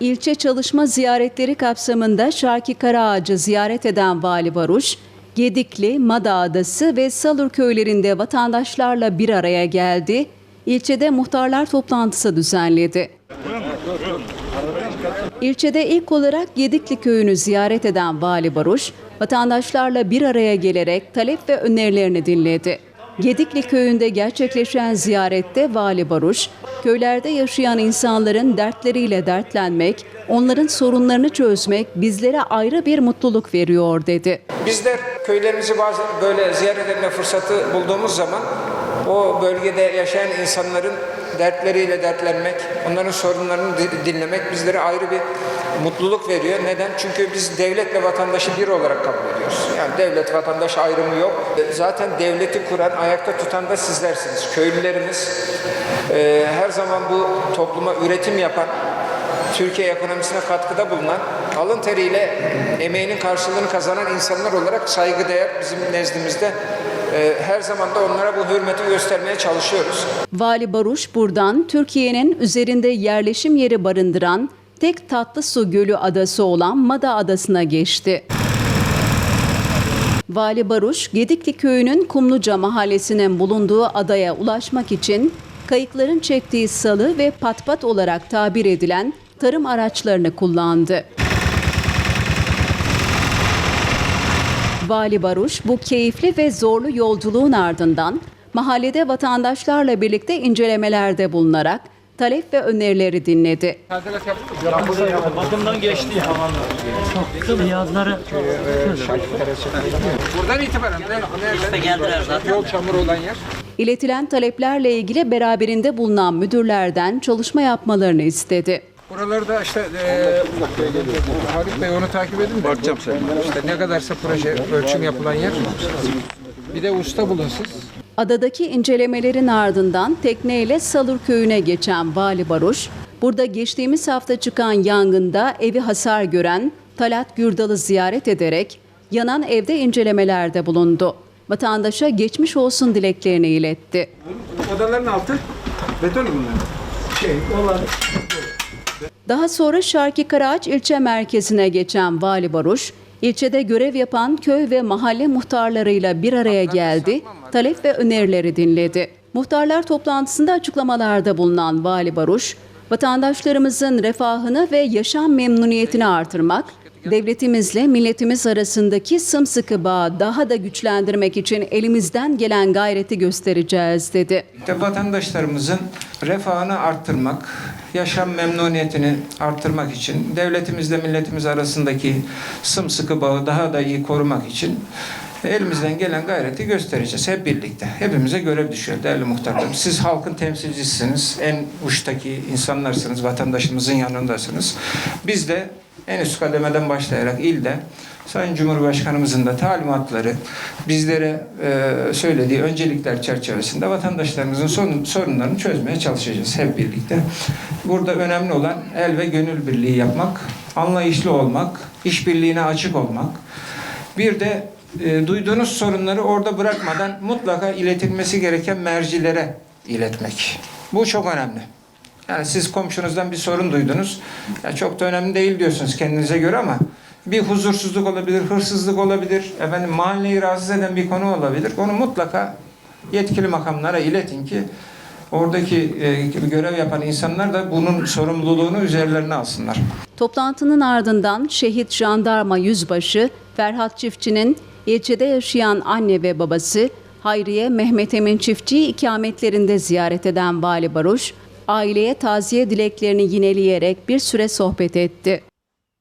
İlçe çalışma ziyaretleri kapsamında Şarki Karaağaç'ı ziyaret eden Vali Baruş, Gedikli, Mada Adası ve Salur köylerinde vatandaşlarla bir araya geldi. İlçede muhtarlar toplantısı düzenledi. İlçede ilk olarak Gedikli köyünü ziyaret eden Vali Baruş, vatandaşlarla bir araya gelerek talep ve önerilerini dinledi. Gedikli köyünde gerçekleşen ziyarette Vali Baruş, köylerde yaşayan insanların dertleriyle dertlenmek, onların sorunlarını çözmek bizlere ayrı bir mutluluk veriyor dedi. Bizler köylerimizi bazen böyle ziyaret etme fırsatı bulduğumuz zaman o bölgede yaşayan insanların dertleriyle dertlenmek, onların sorunlarını di- dinlemek bizlere ayrı bir mutluluk veriyor. Neden? Çünkü biz devletle vatandaşı bir olarak kabul ediyoruz. Yani devlet vatandaş ayrımı yok. Zaten devleti kuran, ayakta tutan da sizlersiniz. Köylülerimiz e, her zaman bu topluma üretim yapan, Türkiye ekonomisine katkıda bulunan, alın teriyle emeğinin karşılığını kazanan insanlar olarak saygıdeğer bizim nezdimizde. Ee, her zaman da onlara bu hürmeti göstermeye çalışıyoruz. Vali Baruş buradan Türkiye'nin üzerinde yerleşim yeri barındıran tek tatlı su gölü adası olan Mada Adası'na geçti. Vali Baruş, Gedikli köyünün Kumluca mahallesinin bulunduğu adaya ulaşmak için kayıkların çektiği salı ve patpat olarak tabir edilen tarım araçlarını kullandı. Vali Baruş bu keyifli ve zorlu yolculuğun ardından mahallede vatandaşlarla birlikte incelemelerde bulunarak talep ve önerileri dinledi. Bakımdan geçti ya. Yazları Buradan itibaren nereden? geldiler zaten. Yol çamur olan yer. İletilen taleplerle ilgili beraberinde bulunan müdürlerden çalışma yapmalarını istedi. Buralarda işte e, Halit Bey onu takip edin de. Bakacağım sen. İşte ne kadarsa proje ölçüm yapılan yer. Bir de usta bulun siz. Adadaki incelemelerin ardından tekneyle Salur köyüne geçen Vali Baruş, burada geçtiğimiz hafta çıkan yangında evi hasar gören Talat Gürdal'ı ziyaret ederek yanan evde incelemelerde bulundu. Vatandaşa geçmiş olsun dileklerini iletti. Odaların altı beton bunlar. Şey, olan Daha sonra Şarki Karaağaç ilçe merkezine geçen Vali Baruş, ilçede görev yapan köy ve mahalle muhtarlarıyla bir araya geldi, talep ve önerileri dinledi. Muhtarlar toplantısında açıklamalarda bulunan Vali Baruş, vatandaşlarımızın refahını ve yaşam memnuniyetini artırmak, devletimizle milletimiz arasındaki sımsıkı bağı daha da güçlendirmek için elimizden gelen gayreti göstereceğiz dedi. İşte vatandaşlarımızın refahını arttırmak, yaşam memnuniyetini arttırmak için, devletimizle milletimiz arasındaki sımsıkı bağı daha da iyi korumak için elimizden gelen gayreti göstereceğiz hep birlikte. Hepimize görev düşüyor değerli muhtarlarım. Siz halkın temsilcisiniz, en uçtaki insanlarsınız, vatandaşımızın yanındasınız. Biz de en üst kademeden başlayarak ilde Sayın Cumhurbaşkanımızın da talimatları bizlere e, söylediği öncelikler çerçevesinde vatandaşlarımızın sorun, sorunlarını çözmeye çalışacağız hep birlikte. Burada önemli olan el ve gönül birliği yapmak, anlayışlı olmak, işbirliğine açık olmak. Bir de e, duyduğunuz sorunları orada bırakmadan mutlaka iletilmesi gereken mercilere iletmek. Bu çok önemli. Yani siz komşunuzdan bir sorun duydunuz. Ya çok da önemli değil diyorsunuz kendinize göre ama bir huzursuzluk olabilir, hırsızlık olabilir, efendim mahalleyi rahatsız eden bir konu olabilir. Onu mutlaka yetkili makamlara iletin ki oradaki e, görev yapan insanlar da bunun sorumluluğunu üzerlerine alsınlar. Toplantının ardından şehit jandarma yüzbaşı Ferhat Çiftçi'nin ilçede yaşayan anne ve babası Hayriye Mehmet Emin Çiftçi'yi ikametlerinde ziyaret eden Vali Baruş, aileye taziye dileklerini yineleyerek bir süre sohbet etti.